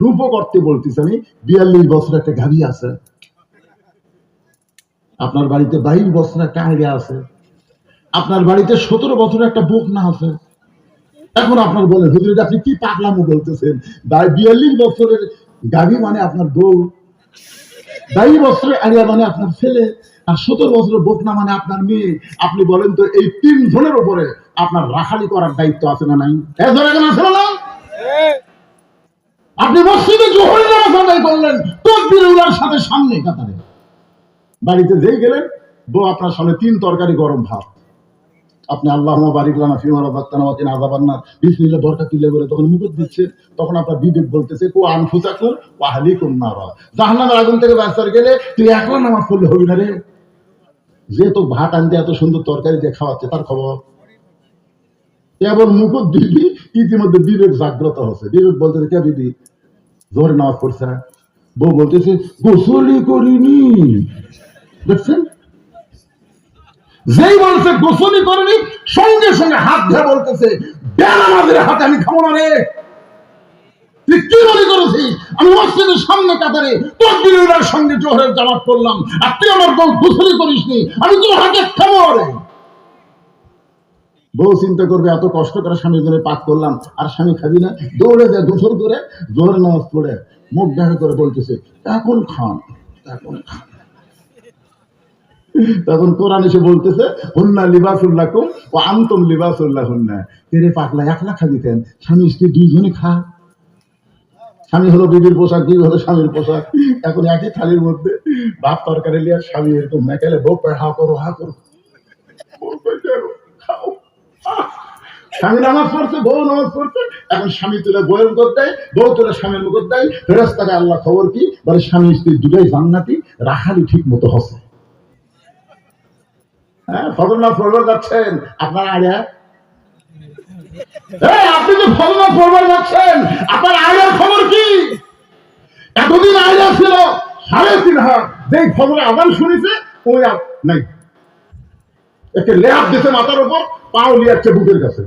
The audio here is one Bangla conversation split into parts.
রূপ করতে বলতেছি আমি, বিয়াল্লিশ বছর একটা গাভী আছে। আপনার বাড়িতে বাইশ বছর একটা আইডিয়া আছে। আপনার বাড়িতে সতেরো বছর একটা বুক না আছে। এখন আপনার বলেন হুজুর আপনি কি পাগলামো বলতেছেন? বিয়াল্লিশ বছরের গাভী মানে আপনার বউ। বাইশ বছরের আইডিয়া মানে আপনার ছেলে। আর সতেরো বছরের বুক না মানে আপনার মেয়ে। আপনি বলেন তো, এই তিন জনের উপরে আপনার রাখালি করার দায়িত্ব আছে না নাই? আছে না আপনি মসজিদে জোহরের নামাজ আদায় করলেন, তকবীর উলার সাথে সামনে কাতারে বাড়িতে যেই গেলেন, বউ আপনার সামনে তিন তরকারি গরম ভাত। আপনি আল্লাহ বারিক লানা ফিমার বাত্তানা ওয়াতিন আযাবান নার। বিসমিল্লাহ বরকত দিলে বলে তখন মুখত দিচ্ছে, তখন আপনার বিবেক বলতেছে, কো আনফুসাকুম ওয়া আহলিকুম নারা। জাহান্নামের আগুন থেকে বাঁচার গেলে তুই একলা নামাজ পড়লে হবি না রে। যে তো ভাত আনতে এত সুন্দর তরকারি দিয়ে খাওয়াচ্ছে, তার খবর? কেবল মুখত দিবি, ইতিমধ্যে বিবেক জাগ্রত হচ্ছে। বিবেক বলতেছে, কে বিবি? জোরে নামাজ পড়ছে বউ বলতেছে, গোসলই করিনি। দেখছেন? যেই বলছে গোসলই করিনি, সঙ্গে সঙ্গে হাত ধরে বলতেছে বেনামাজের হাতে আমি খাব না রে। তুই কি মনে করেছিস? আমি মসজিদের সামনে কাতারে তোর সঙ্গে জোহরের জামাত করলাম আর তুই আমার বউ গোসলই করিসনি। আমি তোর হাতে খাব রে। বউ চিন্তা করবে, এত কষ্ট করে স্বামীর জন্য পাক করলাম, আর স্বামী খাবি না। দৌড়ে যায়, গোসল করে জোহর নামাজ পড়ে, মুখ দেখা করে বলতেছে এখন খান এখন খান। তখন কোরআন এসে বলতেছে, হুন্না লিবাসুল্লাকুম ও আন্তম লিবাসুল্লাহ হুন্না তেরে পাকলা একলা খাবি কেন? স্বামী স্ত্রী দুইজনে খা। স্বামী হলো বিবির পোশাক, বিবি হলো স্বামীর পোশাক। এখন একই থালির মধ্যে ভাত তরকারি লিয়া স্বামী এরকম মেকালে বউ হা করো হা করো বউ কয়, "দেখো, খাও আহ!" স্বামী নামাজ পড়ছে, বউ নামাজ পড়ছে। এখন স্বামী তুলে বউয়ের মুখত দেয়, বউ তুলে স্বামীর মুখত দেয়। ফেরস্তাকে আল্লাহ খবর কি? বলে, স্বামী, স্ত্রী দুটাই জান্নাতি, রাখালি ঠিক মতো হসে আপনার খবর কি? এতদিন ছিল লেয়াপ দিছে মাথার উপর, পাও লিয়াচ্ছে বুকের কাছে।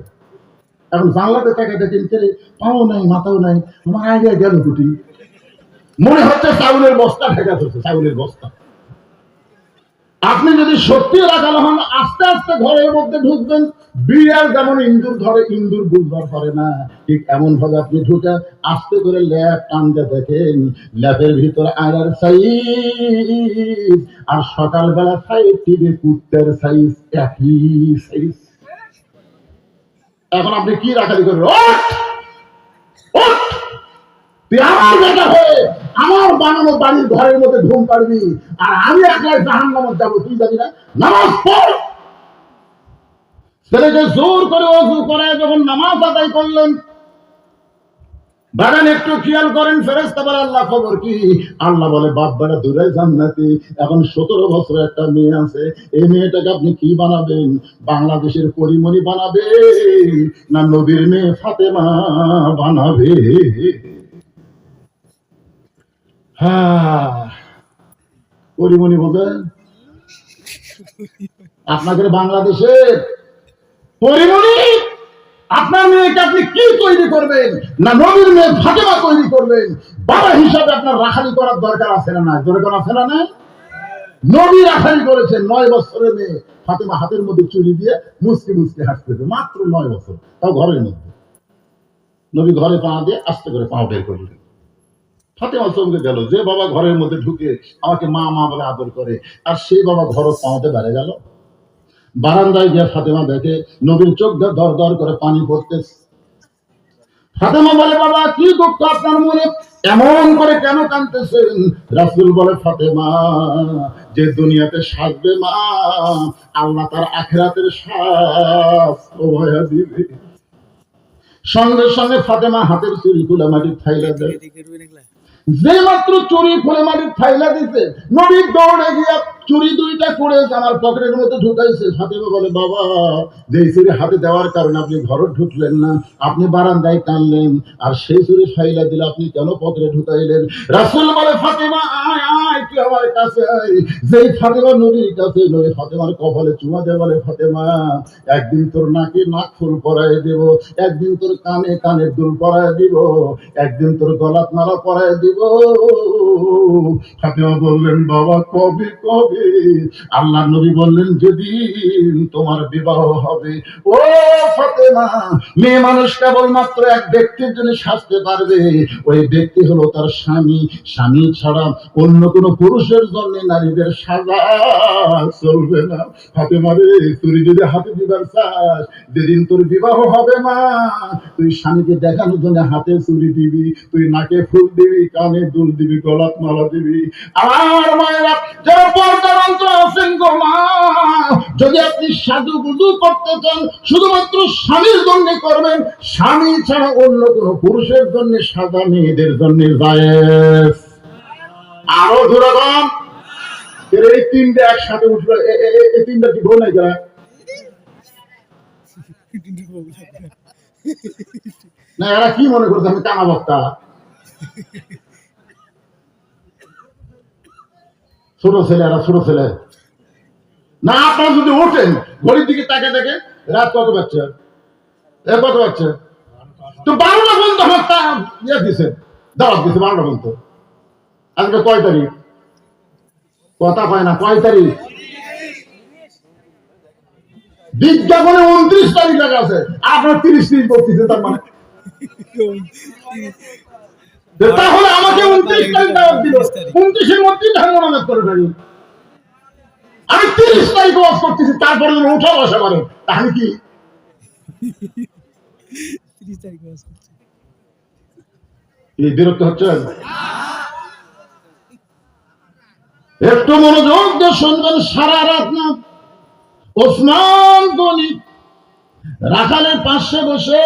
এখন জানলাতে তাকে দেখেন কে পাও নাই, মাথাও নাই আমার আইডিয়া গেল দুটি। মনে হচ্ছে চাউলের বস্তা ঢেকা চলছে চাউলের বস্তা। আপনি যদি সত্যি রাখাল হন, আস্তে আস্তে ঘরের মধ্যে ঢুকবেন, বিড়াল যেমন ইন্দুর ধরে ইন্দুর বুঝবার পারে না, ঠিক এমন ভাবে আপনি ঢুকে আস্তে করে ল্যাপ টানতে দেখেন ল্যাপের ভিতরে আয়নার সাইজ আর সকালবেলা সাইজ টিভি কুত্তের সাইজ একই সাইজ এখন আপনি কি রাখালি! তুই আমার বানানো বাড়ির ঘরের মধ্যে ঘুম পারবি আর আমি একলাই জাহান নামাজ যাব, তুই যাবি না? নামাজ পড়! ছেলেকে জোর করে অজু করে যখন নামাজ আদায় করলেন বাগান একটু খেয়াল করেন ফেরেস্তা বলে, আল্লাহ খবর কি? আল্লাহ বলে, বাপ বেটা দূরে জান্নাতি। এখন সতেরো বছর একটা মেয়ে আছে। এই মেয়েটাকে আপনি কি বানাবেন? বাংলাদেশের পরিমণি বানাবে না নবীর মেয়ে ফাতেমা বানাবে? হ্যাঁ। পরিমণি বোঝেন আপনাদের বাংলাদেশের পরিমণি আপনার মেয়েকে আপনি কি তৈরি করবেন? না নবীর মেয়ে ফাতেমা তৈরি করবেন? বাবা হিসাবে আপনার রাখালি করার দরকার আছে না না জোরে কোন আছে না না নবী রাখালি করেছেন নয় বছরের মেয়ে। ফাতেমা হাতের মধ্যে চুরি দিয়ে মুসকে মুসকে হাসতেছে মাত্র নয় বছর। তাও ঘরের মধ্যে। নবী ঘরে পা দিয়ে আস্তে করে পা বের করলেন। ফাতেমা চমকে গেল। যে বাবা ঘরের মধ্যে ঢুকে আমাকে মা মা বলে আদর করে, আর সেই বাবা ঘর পাওয়াতে বেড়ে গেল। বারান্দায় গিয়ে ফাতেমা দেখে নবীর চোখ দর দর করে পানি পড়তেছে ফাতেমা বলে বাবা কি দুঃখ আপনার মনে? এমন করে কেন কাঁদতেছেন? রাসুল বলে ফাতেমা যে দুনিয়াতে সাজবে মা আল্লাহ তার আখেরাতের দিবে। সঙ্গে সঙ্গে ফাতেমা হাতের চুরি খুলে মাটির থাইলা দেয়। যে মাত্র চুরি খুলে মাটির থাইলা দিতে নবী দৌড়ে গিয়ে চুরি দুইটা করে আমার পকেটের মধ্যে ঢুকাইছে। ফাতেমা বলে, বাবা যে চুরি হাতে দেওয়ার কারণে আপনি ঘরে ঢুকলেন না, আপনি বারান্দায় টানলেন, আর সেই চুরি ফাইলা দিলে আপনি কেন পকেটে ঢুকাইলেন? রাসূল বলে, ফাতেমা কপালে চুমা ফাতেমা, একদিন তোর নাকে ফুল পরায় দেব, একদিন তোর কানে দিব, একদিন তোর ফাতেমা বললেন, বাবা, কবে কবে আল্লাহ নবী বললেন, যেদিন তোমার বিবাহ হবে, ও ফাতেমা, মেয়ে মানুষ কেবলমাত্র এক ব্যক্তির জন্য সাজতে পারবে। ওই ব্যক্তি হলো তার স্বামী। স্বামী ছাড়া অন্য কোনো পুরুষের জন্য নারীদের সাজা চলবে না। ফাতেমা রে, তুই যদি হাতে দিবার চাস, যেদিন তোর বিবাহ হবে মা, তুই স্বামীকে দেখানোর জন্য হাতে চুরি দিবি, তুই নাকে ফুল দিবি, কানে দুল দিবি, গলাত মালা দিবি। আর মায়েরা, যারা যদি আপনি সাধু করতে চান, শুধুমাত্র স্বামীর জন্য করবেন, স্বামী ছাড়া অন্য কোন পুরুষের জন্য সাদা মেয়েদের জন্য আরও এর এই তিনটে একসাথে এ- এই তিনটা কি ভুল নাই যারা না, এরা কি মনে করছে? আমি কানা বক্তা। ছোট ছেলে এরা ছোট ছেলে। না, আপনারা যদি ওঠেন, ঘড়ির দিকে তাকে দেখে রাত কত বাচ্চা এ কত বাচ্চা তো বারোটা পর্যন্ত আমার ইয়ে দিছে, দাওয়াত দিছে, বারোটা পর্যন্ত। আজকে কয় তারিখ? কথা পায় না, কয় তারিখ? বিজ্ঞাপনে উনত্রিশ তারিখ লেখা আছে। আপনার তিরিশ তিরিশ বলতেছে তার মানে। তাহলে আমাকে উনত্রিশ তারিখ দাওয়াত দিল। উনত্রিশের মধ্যেই ধর্ম নামাজ করে ফেলি আমি তিরিশ তারিখ ওয়াজ করতেছি তারপরে যেন উঠা বসা করে। তাহলে কি? বিরক্ত হচ্ছেন? একটু মনোযোগ দিয়ে শুনবেন সারা রাত না। ওসমান রাখালের পাশে বসে।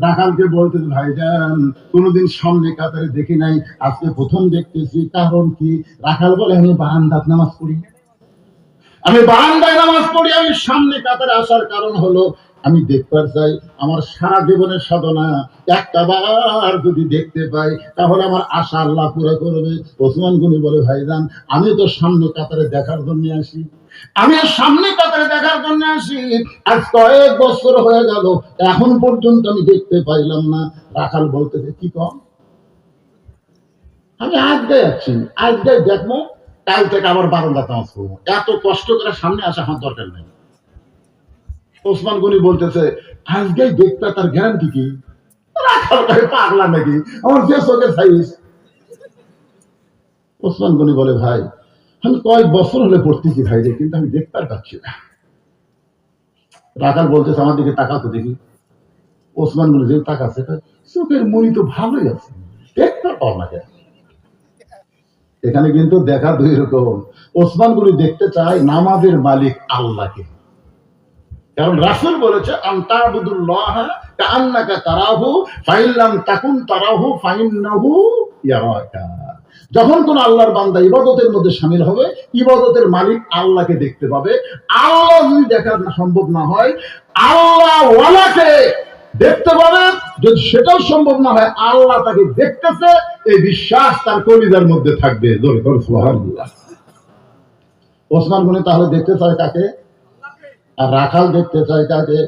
রাখালকে বলতে ভাইজান কোনোদিন সামনে কাতারে দেখি নাই। আজকে প্রথম দেখতেছি। কারণ কি? রাখাল বলে, আমি বারান্দাত নামাজ পড়ি। আমি বারান্দায় নামাজ পড়ি। আমি সামনে কাতারে আসার কারণ হলো, আমি দেখতে চাই, আমার সারা জীবনের সাধনা একটা বার যদি দেখতে পাই, তাহলে আমার আশা আল্লাহ পুরো করবে। ওসমান গুনি বলে ভাইজান আমি তো সামনে কাতারে দেখার জন্য আসি। আমি সামনে কাতারে দেখার জন্য আসি। আজ কয়েক বছর হয়ে গেল, এখন পর্যন্ত আমি দেখতে পাইলাম না। রাখাল বলতেছে, কি কম? আমি আজকে যাচ্ছি আজকে দেখব কাল থেকে আবার বারান্দা নামাজ পড়ব এত কষ্ট করে সামনে আসা আমার দরকার নেই। ওসমান গনি বলতেছে, আজকে দেখতে তার গ্যারান্টি কি? রাখাল ভাই, পাগলা নাকি? আমার যে চোখের সাইজ ওসমান গনি বলে, ভাই আমি কয়েক বছর হলে পড়তেছি ভাই রে, কিন্তু আমি দেখতে আর পাচ্ছি না। রাখাল বলতেছে, আমার দিকে তাকাতো দেখি। ওসমান গনি যে তাকাচ্ছে চোখের মনি তো ভালোই আছে। দেখতে পাও না। এখানে কিন্তু দেখা দুই রকম। ওসমান গুলি দেখতে চায় নামাজের মালিক আল্লাহকে। কারণ রাসুল বলেছে আন্তাবুদুল্লাহ কান্নাকা তারাহু ফাইল্লাম তাকুন তারাহু, ফাইন্নাহু ইয়ারাকা। যখন কোন আল্লাহর বান্দা ইবাদতের মধ্যে শামিল হবে, ইবাদতের মালিক আল্লাহকে দেখতে পাবে। আল্লাহ যদি দেখা সম্ভব না হয়, আল্লাহ ওয়ালাকে দেখতে পাবে। যদি সেটাও সম্ভব না হয়, আল্লাহ তাকে দেখতেছে, এই বিশ্বাস তার কলিজার মধ্যে থাকবে। ওসমান গনি তাহলে দেখতে চায় কাকে? আর রাখাল দেখতে চায় কাকে?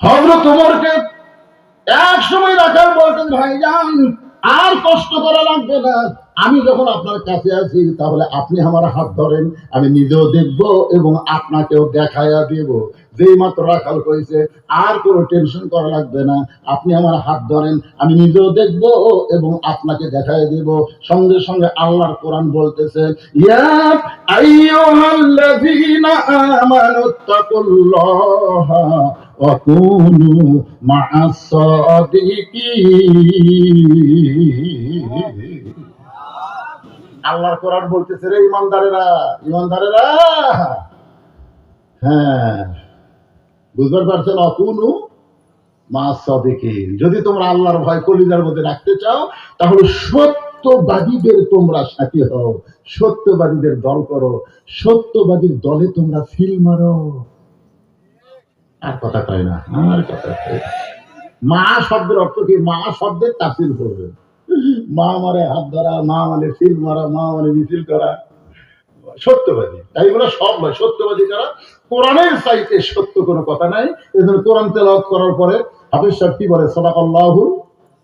হজরত ওমরকে এক সময় রাখাল বলতেন, ভাইজান, আর কষ্ট করা লাগবে না। আমি যখন আপনার কাছে আছি তাহলে আপনি আমার হাত ধরেন, আমি নিজেও দেখব এবং আপনাকেও দেখাইয়া দেব। যেই মাত্র রাখাল কইছে আর কোনো টেনশন করা লাগবে না। আপনি আমার হাত ধরেন, আমি নিজেও দেখব এবং আপনাকে দেখাই দেব। সঙ্গে সঙ্গে আল্লাহর কোরআন বলতেছে, ইয়া আল্লাহর কোরআন বলতেছে রে ইমানদারেরা ইমানদারেরা। হ্যাঁ বুঝতে পারছেন অকুনু মা সাদিকিন। যদি তোমরা আল্লাহর ভয় কলিজার মধ্যে রাখতে চাও, তাহলে সত্যবাদীদের তোমরা সাথী হও। সত্যবাদীদের দল করো। সত্যবাদীর দলে তোমরা ফিল মারো। আর কথা কয় না, আর কথা মা শব্দের অর্থ কি? মা শব্দের তাফসিল করবে মা মানে হাত ধরা, মা মানে ফিল মারা, মা মানে মিছিল করা। সত্যবাদী। তাই বলে সব নয়, সত্যবাদী কারা কোরআনের সাইতে সত্য কোনো কথা নাই, এই জন্য কোরআন তেলাওয়াত করার পরে হাফিজ সাহেব কি বলে, সদাকাল্লাহু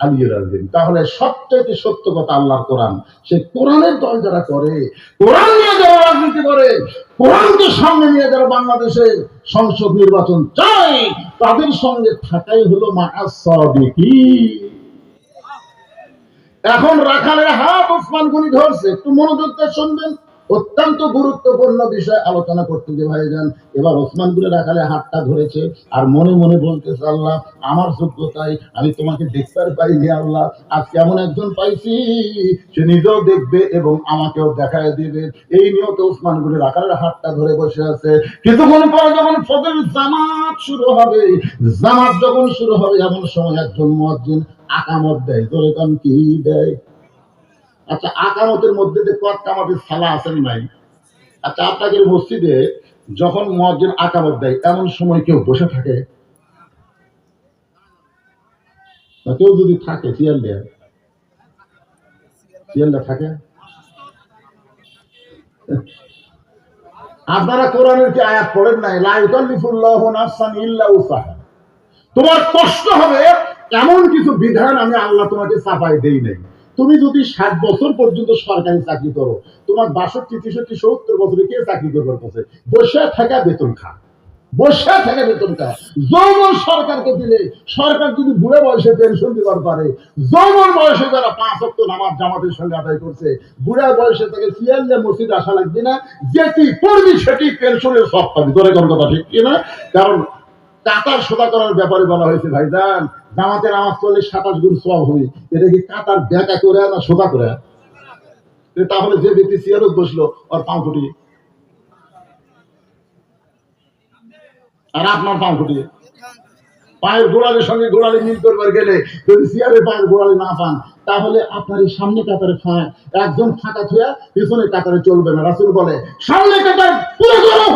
আলিয়ুল আযীম। তাহলে সবচেয়ে সত্য কথা আল্লাহর কোরআন। সেই কোরআনের দল যারা করে, কোরআন নিয়ে যারা রাজনীতি করে, কোরআনকে সামনে নিয়ে যারা বাংলাদেশে সংসদ নির্বাচন চায়, তাদের সঙ্গে থাকাই হলো মাহাসবিকি এখন রাখালের হাত ওসমান গনি ধরছে। একটু মনোযোগ দিয়ে শুনবেন। অত্যন্ত গুরুত্বপূর্ণ বিষয় আলোচনা করতে যে ভাইজান এবার ওসমান গুলি রাখালে হাতটা ধরেছে আর মনে মনে বলতেছে, আল্লাহ, আমার যোগ্যতায় আমি তোমাকে দেখতে পাইনি, আল্লাহ, আজ কেমন একজন পাইছি, সে নিজেও দেখবে এবং আমাকেও দেখায় দিবে। এই নিয়ত ওসমান গুলি রাখালের হাতটা ধরে বসে আছে। কিছুক্ষণ পরে যখন ফজর জামাত শুরু হবে, জামাত যখন শুরু হবে, এমন সময় একজন মুয়াজ্জিন আকামত দেয় এখন কি দেয়? আচ্ছা আকামতের মধ্যে যে কত কামাতের সালা আছেন নাই? আচ্ছা আপনাদের মসজিদে যখন মুয়াজ্জিন আকামত দেয়, এমন সময় কেউ বসে থাকে? কেউ যদি থাকে, চেয়ার দেয়। থাকে? আপনারা কোরআনের কি আয়াত পড়েন নাই? লা ইউকাল্লিফুল্লাহু নাফসান ইল্লা তোমার কষ্ট হবে, এমন কিছু বিধান আমি আল্লাহ তোমাকে চাপাই দেই নাই। তুমি যদি ষাট বছর পর্যন্ত সরকারি চাকরি করো, তোমার বাষট্টি, তেষট্টি, সত্তর বছরে কে চাকরি করবার কাছে বসে থাকা বেতন খা। বসে থাকা বেতন খা। যৌবন সরকারকে দিলে, সরকার যদি বুড়ে বয়সে পেনশন দিবার পারে, যৌবন বয়সে যারা পাঁচ অক্ট নামাজ জামাতের সঙ্গে আদায় করছে, বুড়া বয়সে থেকে সিয়াল্লে মসজিদ আসা লাগবে না, যেটি পড়বি সেটি পেনশনের সব পাবি। কোন কথা ঠিক কিনা? কারণ কাতার সোদা করার ব্যাপারে বলা হয়েছে, ভাইজান। জামাতের নামাজ পড়লে সাতাশ গুণ সব হবে। এটা কি কাতার ব্যাকা করে না সোদা করে? তাহলে যে ব্যক্তি সিয়ারত বসল, ওর পাও ফুটি। আর আপনার পাও ফুটি। পায়ের গোড়ালির সঙ্গে গোড়ালি মিল করবার গেলে যদি সিয়ারের পায়ের গোড়ালি না পান, তাহলে আপনার এই সামনে কাতারে ফাঁক একজন ফাঁকা থুয়া পিছনে কাতারে চলবে না। রাসুল বলে, সামনে কাতার পুরো করো।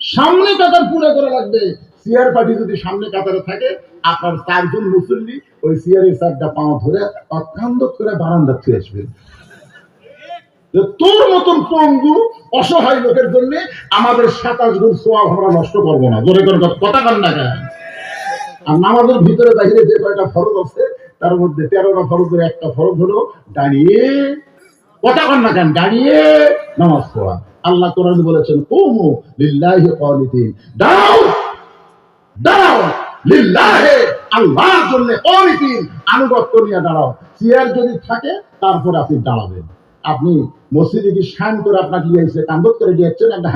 সামনে কাতার পুরো করে লাগবে। সিয়ার পার্টি যদি সামনে কাতারে থাকে, আপনার চারজন মুসল্লি ওই সিয়ারের চারটা পাও ধরে অকান্দ করে বারান্দা থেকে আসবে যে তোর মতন পঙ্গু অসহায় লোকের জন্য আমাদের সাতাশ গুণ সোয়াব আমরা নষ্ট করব না। জোরে করে কথা কান না আর নামাজের ভিতরে বাহিরে যে কয়টা ফরজ আছে, তার মধ্যে তেরোটা ফরজের একটা ফরজ হলো দাঁড়িয়ে। কথা কন না কেন? দাঁড়িয়ে নামাজ পড়া। আল্লাহ কোরআন বলেছেন, কুমু লিল্লাহি কানিতিন দাঁড়াও! দাঁড়াও। লিল্লাহে আল্লাহর জন্য আনুগত্য নিয়ে দাঁড়াও। চেয়ার যদি থাকে, তারপর আপনি দাঁড়াবেন। আপনি মসজিদে কি শান করে আপনাকে কান্দত করে একটা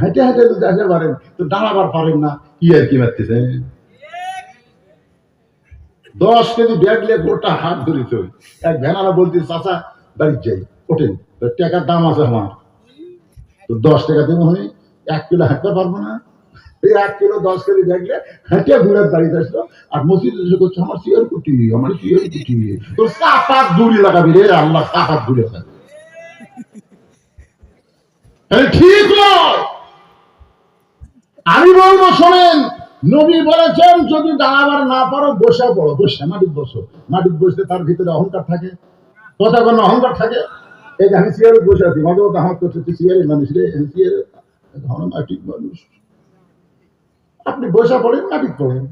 হাঁটে হাঁটে যদি পারেন, তো দাঁড়াবার পারেন না, কি আর কি মারতেছেন দশ কেজি ব্যাগ গোটা হাত ধরে চল। এক ভ্যানারা বলতে, চাচা, বাড়ি যাই, ওঠেন টাকার দাম আছে আমার। তো দশ টাকা দেবো আমি, এক কিলো হাঁটতে পারব না এই এক কিলো, দশ কেজি নিয়ে হেঁটে ঘুরে বাড়িতে আসলো। আর মসজিদ এসে করছে আমার কুটি আমার কুটি। তোর লাগাবি রে, আল্লাহ দূরে ঠিক আমি বলব, শোনেন, নবী বলেছেন, যদি দাঁড়াবার না পারো, বসে পড়ো। বসে, মাটির বসো। মাটির বসলে তার ভিতরে অহংকার থাকে। কথা কোনো অহংকার থাকে। এই যে আমি সিয়ারে বসে আছি, মাঝে মধ্যে হাত করছে তুই সিয়ারের মানুষ রে সিয়ারে ধন মাটির মানুষ। আপনি বসে পড়েন মাটির পড়েন।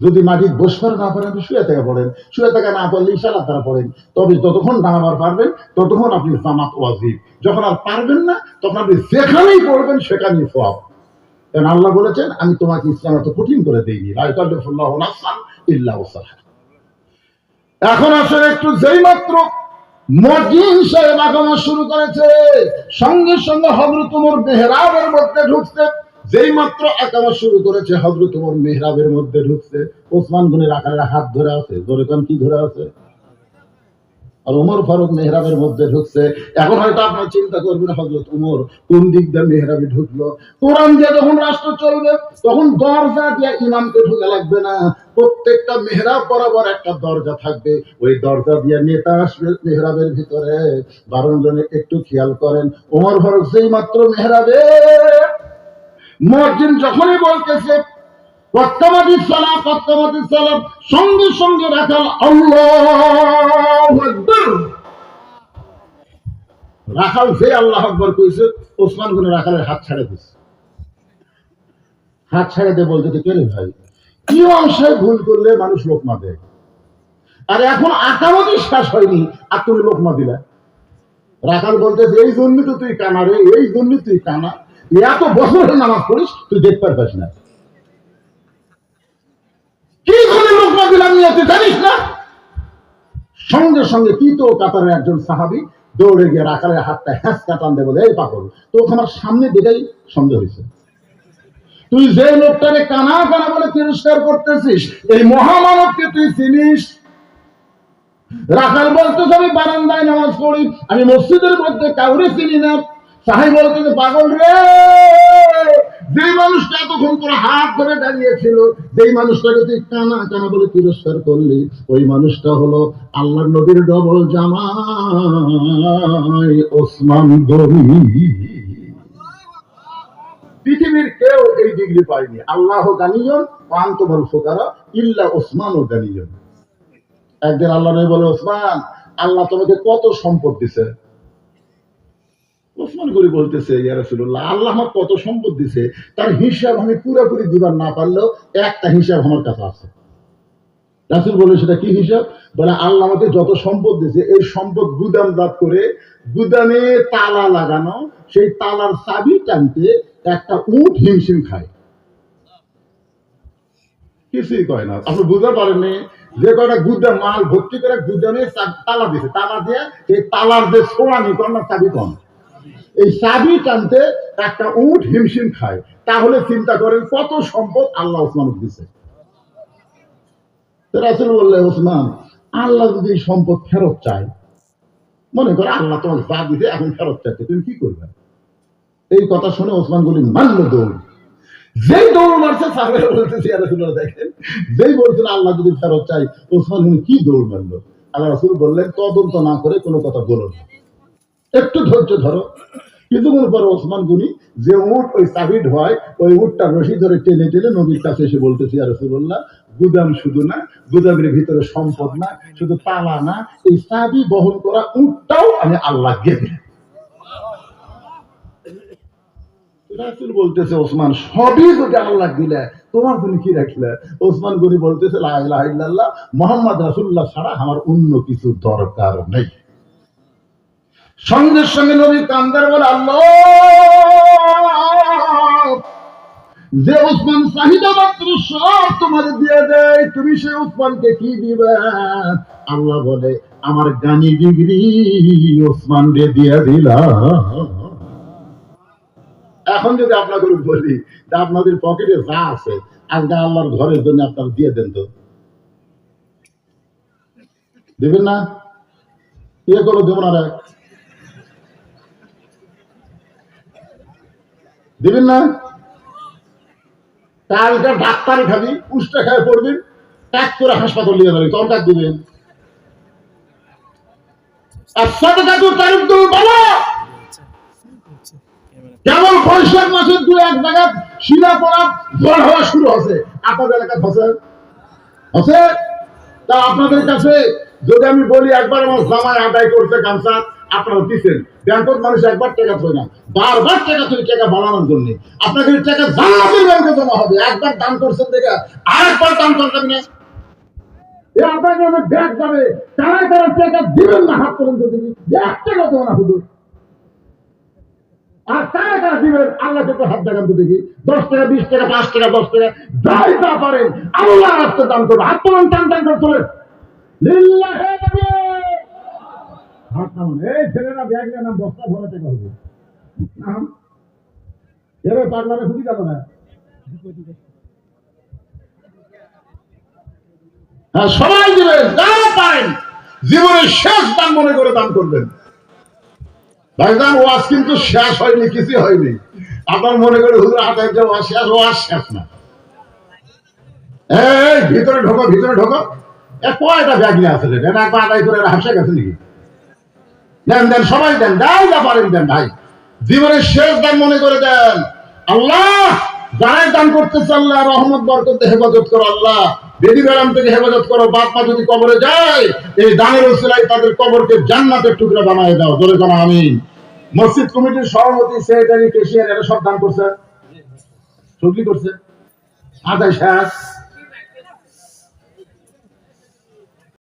যদি মাটির বসবার না পারেন, আপনি শুয়ে থেকে পড়েন। শুয়ে থেকে না পারলে ইশারা দ্বারা পড়েন। তবে যতক্ষণ দাঁড়াবার পারবেন, ততক্ষণ আপনি জামাত ওয়াজিব। যখন আর পারবেন না, তখন আপনি যেখানেই পড়বেন, সেখানেই সব কারণ আল্লাহ বলেছেন, আমি তোমাকে ইসলাম এত কঠিন করে দিইনি। এখন আসলে একটু যেই মাত্র মজিন সাহেব আগমন শুরু করেছে। সঙ্গে সঙ্গে হজরত উমর মেহরাবের মধ্যে ঢুকছে। যেই মাত্র একামত শুরু করেছে হজরত উমর মেহরাবের মধ্যে ঢুকছে, ওসমান গুনের আকারের হাত ধরে আছে ধরে কান কি ধরে আছে? আর ফারুক মেহরাবের মধ্যে ঢুকছে। এখন হয়তো আপনার চিন্তা করবেন হজরত উমর কোন দিক দিয়ে ঢুকলো? কোরআন দিয়ে যখন রাষ্ট্র চলবে, তখন দরজা দিয়ে ইমামকে ঢুকে লাগবে না। প্রত্যেকটা মেহরাব বরাবর একটা দরজা থাকবে। ওই দরজা দিয়ে নেতা আসবে মেহরাবের ভিতরে। বারণ জনে একটু খেয়াল করেন উমর ফারুক সেই মাত্র মেহরাবে মসজিদ যখনই বলতেছে কত্তাবাদী সালাম কত্তাবাদী সালাম, সঙ্গে সঙ্গে রাখাল আল্লাহ রাখাল যে আল্লাহ আকবর কইছে, ওসমান গুনে রাখালের হাত ছাড়ে দিছে। হাত ছাড়ে দিয়ে বলতে কে রে ভাই? কি অংশে ভুল করলে মানুষ লোকমা দেয় আর এখন আকামতি শেষ হয়নি, আর তুমি লোকমা দিলা রাখাল বলতেছে, এই জন্য তো তুই কানা রে, এই জন্য তুই কানা। এত বছর নামাজ পড়িস, তুই দেখতে পারছিস না। কি করে লোকমা দিলাম নিয়ে জানিস না? সঙ্গে সঙ্গে কি তো কাতারের একজন সাহাবি দৌড়ে গিয়ে রাখালের হাতটা হ্যাঁস কাটান দেবে এই পাগল, তো আমার সামনে দেখেই সন্দেহ হয়েছে। তুই যে লোকটারে কানা কানা বলে তিরস্কার করতেছিস, এই মহামানবকে তুই চিনিস? রাখাল বলতেছে আমি বারান্দায় নামাজ পড়ি, আমি মসজিদের মধ্যে কাউরে চিনি না। সাহেব বলতেছে পাগল রে। যে মানুষটা এতক্ষণ তোর হাত ধরে দাঁড়িয়েছিল, যেই মানুষটাকে তুই কানা কানা বলে তিরস্কার করলি, ওই মানুষটা হলো আল্লাহ নবীর ডবল জামাই ওসমান গরি পৃথিবীর কেউ এই ডিগ্রি পায়নি। আল্লাহ গানিয়ন পান্তবল ফোকারা, ইল্লা ওসমান ও গানিয়ন একদিন আল্লাহ নবী বলে, ওসমান, আল্লাহ তোমাকে কত সম্পদ দিছে? ওসমান করি বলতেছে, ইয়া রাসূলুল্লাহ, আল্লাহ আমার কত সম্পদ দিছে, তার হিসাব আমি পুরোপুরি দিবার না পারলেও একটা হিসাব আমার কাছে আছে। রাসুল বলে, সেটা কি হিসাব? বলে, আল্লাহ আমাকে যত সম্পদ দিয়েছে এই সম্পদ গুদামজাত করে গুদামে তালা লাগানো, সেই তালার চাবি টানতে একটা উট হিমশিম খায়। কিছুই কয় না। আপনি বুঝতে পারেননি যে কয়টা গুদাম, মাল ভর্তি করে গুদামে তালা দিছে, তালা দিয়ে সেই তালার যে সোড়ানি কর না চাবি কম। এই চাবি টানতে একটা উট হিমশিম খায়। তাহলে চিন্তা করেন কত সম্পদ আল্লাহ ওসমান দিছে। রাসূল ওসমান, আল্লাহ যদি সম্পদ ফেরত চায়, মনে করো আল্লাহ তোমাকে যা দিতে এখন ফেরত চাইছে, তুমি কি করবে? এই কথা শুনে ওসমান বলি মানল দৌড়। যেই দৌড় মারছে দেখেন, যেই বলছিল আল্লাহ যদি ফেরত চাই ওসমান কি দৌড় মারলো? আল্লাহ রাসূল বললেন, তদন্ত না করে কোনো কথা বলো না। একটু ধৈর্য ধরো। কিছুক্ষণ পরে ওসমান গুনি যে উট ওই চাবি ঢয় ওই উটটা রশি ধরে টেনে টেনে নবীর কাছে এসে বলতেছি আর রসুল্লাহ গুদাম শুধু না, গুদামের ভিতরে সম্পদ না, শুধু তালা না, এই চাবি বহন করা উটটাও আমি আল্লাহ দিলাম। রাসুল বলতেছে, ওসমান, সবই যদি আল্লাহ দিলে, তোমার জন্য কি রাখলে? ওসমান গনি বলতেছে, লা ইলাহা ইল্লাল্লাহ, মোহাম্মদ রাসূলুল্লাহ ছাড়া আমার অন্য কিছু দরকার নেই। সঙ্গে সঙ্গে নবী কান্দার বলে, আল্লাহ! যে উসমান চাহিদা মাত্র সব তোমার দিয়ে দেয়, তুমি সে উসমানকে কি দিবে? আল্লাহ বলে, আমার গানি ডিগ্রি ওসমানকে দিয়ে দিলাম এখন যদি আপনাদের বলি যে আপনাদের পকেটে যা আছে, আজকে আল্লাহর ঘরের জন্য আপনারা দিয়ে দেন তো। দেবেন না? ইয়ে করো দেবো না দিবেন না? কালকে ডাক্তারি খাবি, উষ্টা খায় পড়বি ট্যাক করে হাসপাতাল নিয়ে যাবি টাক দিবেন কেবল বৈশাখ মাসের দু এক জায়গা শিলা পড়া ঝড় হওয়া শুরু হচ্ছে আপনাদের এলাকা হচ্ছে তা আপনাদের কাছে যদি আমি বলি একবার আমার জামাই আদায় করতে গামছা আপনারা দিচ্ছেন ব্যাংকত মানুষ একবার টাকা থই না বারবার টাকা তুই টাকা বাড়ানোর জন্য। আপনাদের টাকা জান্নাতের ব্যাংকে জমা হবে। একবার দান করছেন দেখে আরেকবার দান করবেন না। আল্লাহ দান করবে হাত করে। হ্যাঁ সবাই জীবনের শেষ দান মনে করে দান করবেন। ওয়াজ কিন্তু শেষ হয়নি কিছু হয়নি। আপনার মনে করে হুজুর হাতে যে ওয়াজ শেষ ওয়াজ শেষ না। এই ভিতরে ঢোকো ভিতরে ঢোকো। এ কয়টা ব্যাগ নিয়ে আসলে? এটা একবার আদায় করে হাসে গেছে নাকি? দেন দেন, সবাই দেন দাই যা পারেন দেন ভাই। জীবনের শেষ দান মনে করে দেন। আল্লাহ, যারাই দান করতেছে আল্লাহ, রহমত, বরকত হেফাজত করো আল্লাহ। বেদি বেড়াম থেকে হেফাজত করো, বাপ মা যদি কবরে যায়, এই দানের ওসিলায় তাদের কবরকে জান্নাতের টুকরা বানায় দাও। ধরে জানা আমি মসজিদ কমিটির সভাপতি, সেক্রেটারি কেশিয়ার এরা সব দান করছে। সবজি করছে? আদায় শেষ।